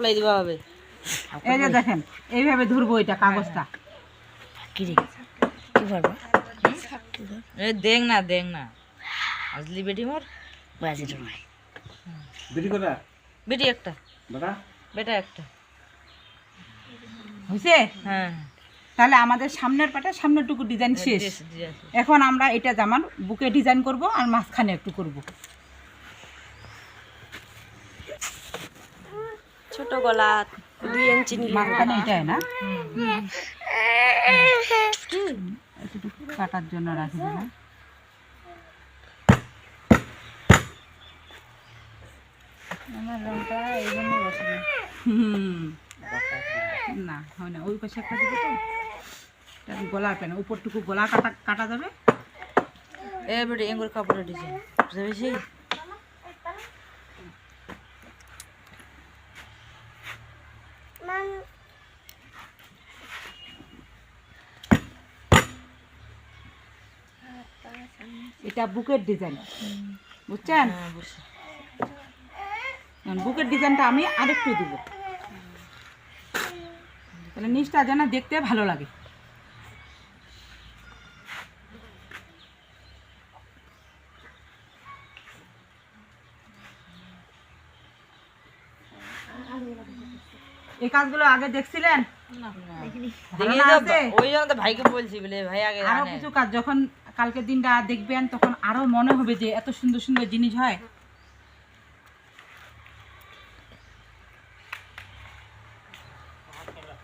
Supply দিবা হবে এই যে দেখেন এইভাবে ধরবো এটা কাগজটা। কি রে? কি পারব এ দেখ না দেখ না। আসলি বেটি মোর? বাজি নয় বিড়ি কটা বেটি একটা। বেটা? বেটা একটা। হয়েছে হ্যাঁ। তাহলে আমাদের সামনের পাটা সামনের টুকু ডিজাইন শেষ। দিয়েছে, দিয়েছে। এখন আমরা এটা জামার বুকে ডিজাইন করব আর মাঝখানে একটু করব। ছোট গলা দুই ইঞ্চি না? কাটার জন্য রাখি না। হুম। না হয় না ওই পাশে একটা দিবে তো। গলার পেন উপরটুকু গলা কাটা কাটা যাবে। এ বেটি এঙ্গুর কাপড়ের ডিজাইন বুঝতে পেরেছি এটা বুকের ডিজাইন বুঝছেন? হ্যাঁ বুকের ডিজাইনটা আমি আরেকটু দিব। তাহলে নিচটা যেন দেখতে ভালো লাগে। এই কাজগুলো আগে দেখছিলেন? ওই জন্য তো ভাইকে বলছি বলে ভাই আগে আরও কিছু কাজ যখন কালকে দিনটা দেখবেন তখন আরও মনে হবে যে এত সুন্দর সুন্দর জিনিস হয়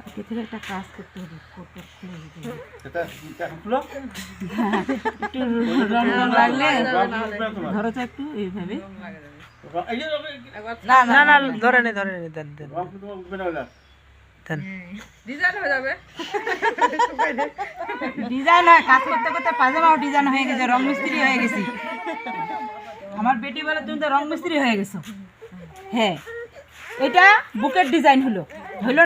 আগে থেকে একটা কাজ করতে হবে কোটটা খুলে দিতে হবে। এটা এটা এখন খুলো একটু রং রং লাগলে রং খুলবে তোমার। ধরো তো একটু এইভাবে র- এই যে রং- না না না ধরে নে ধরে নে দেন দেন রং কিন্তু তোমার উঠবে না ওটা। দেন ডিজাইন হয় কাজ করতে করতে পাজামাও ডিজাইন হয়ে গেছে, রং মিস্ত্রি হয়ে গেছি। আমার বেটি বলে, তুমি তো রং মিস্ত্রি হয়ে গেছো। হ্যাঁ এটা বুকের ডিজাইন হলো। হলো